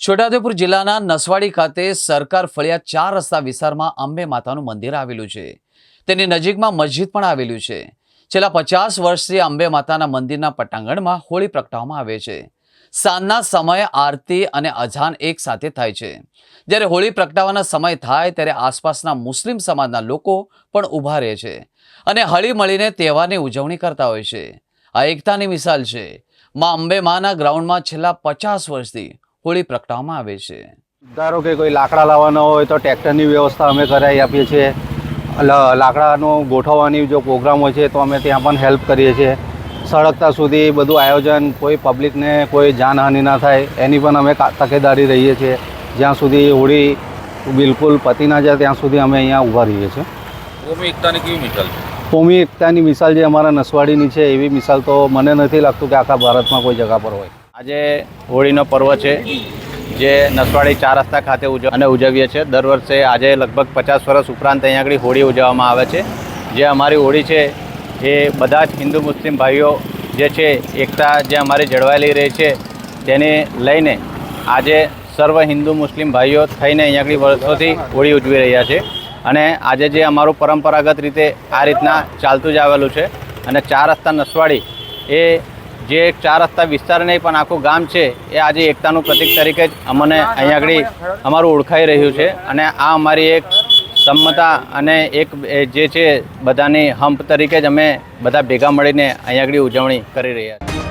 છોટાઉદેપુર જિલ્લાના નસવાડી ખાતે સરકાર ફળિયા ચાર રસ્તા વિસ્તારમાં અંબે માતાનું મંદિર આવેલું છે. તેની નજીકમાં મસ્જિદ પણ આવેલું છે. છેલ્લા પચાસ વર્ષથી અંબે માતાના મંદિરના પટાંગણમાં હોળી પ્રગટાવવામાં આવે છે. સાંજના સમયે આરતી અને અજાન એક સાથે થાય છે. જ્યારે હોળી પ્રગટાવવાના સમય થાય ત્યારે આસપાસના મુસ્લિમ સમાજના લોકો પણ ઊભા રહે છે અને હળી મળીને તહેવારની ઉજવણી કરતા હોય છે. આ એકતાની મિસાલ છે. માં અંબે માના ગ્રાઉન્ડમાં છેલ્લા પચાસ વર્ષથી હોળી પ્રગટાવવામાં આવે છે. ધારો કે કોઈ લાકડા લાવવાના હોય તો ટ્રેક્ટરની વ્યવસ્થા અમે કરાવી આપીએ છીએ. લ- લાકડાનો ગોઠવવાની જો પ્રોગ્રામ હોય છે તો અમે ત્યાં પણ હેલ્પ કરીએ છીએ. સળગતા સુધી બધું આયોજન કોઈ પબ્લિકને કોઈ જાનહાનિ ના થાય એની પણ અમે તકેદારી રહીએ છીએ. જ્યાં સુધી હોળી બિલકુલ પતી ના જાય ત્યાં સુધી અમે અહીંયા ઊભા રહીએ છીએ. કોમી એકતાની કેવી મિસાલ કોમી એકતાની મિસાલ જે અમારા નસવાડીની છે એવી મિસાલ તો મને નથી લાગતું કે આખા ભારતમાં કોઈ જગા પર હોય. આજે હોળીનો પર્વ છે, જે નસવાડી ચાર રસ્તા ખાતે ઉજવ, અને ઉજવીએ છીએ. દર વર્ષે આજે લગભગ પચાસ વર્ષ ઉપરાંત અહીંયા આગળ હોળી ઉજવવામાં આવે છે. જે અમારી હોળી છે, એ બધા જ હિન્દુ મુસ્લિમ ભાઈઓ જે છે, એકતા જે અમારી જળવાયેલી રહી છે, તેને લઈને આજે સર્વ હિન્દુ મુસ્લિમ ભાઈઓ થઈને અહીંયા આગળ વર્ષોથી હોળી ઉજવી રહ્યા છે. અને આજે જે અમારું પરંપરાગત રીતે આ રીતના ચાલતું જ આવેલું છે, અને ચાર રસ્તા નસવાડી એ જે એક ચાર રસ્તા વિસ્તાર નહીં પણ આખું ગામ છે એ આજે એકતાનું પ્રતીક તરીકે જ અમને અહીંયા આગળ અમારું ઓળખાઈ રહ્યું છે. અને આ અમારી એક સંમતા અને એક જે છે બધાની હંપ તરીકે જ અમે બધા ભેગા મળીને અહીંયા આગળ ઉજવણી કરી રહ્યા છીએ.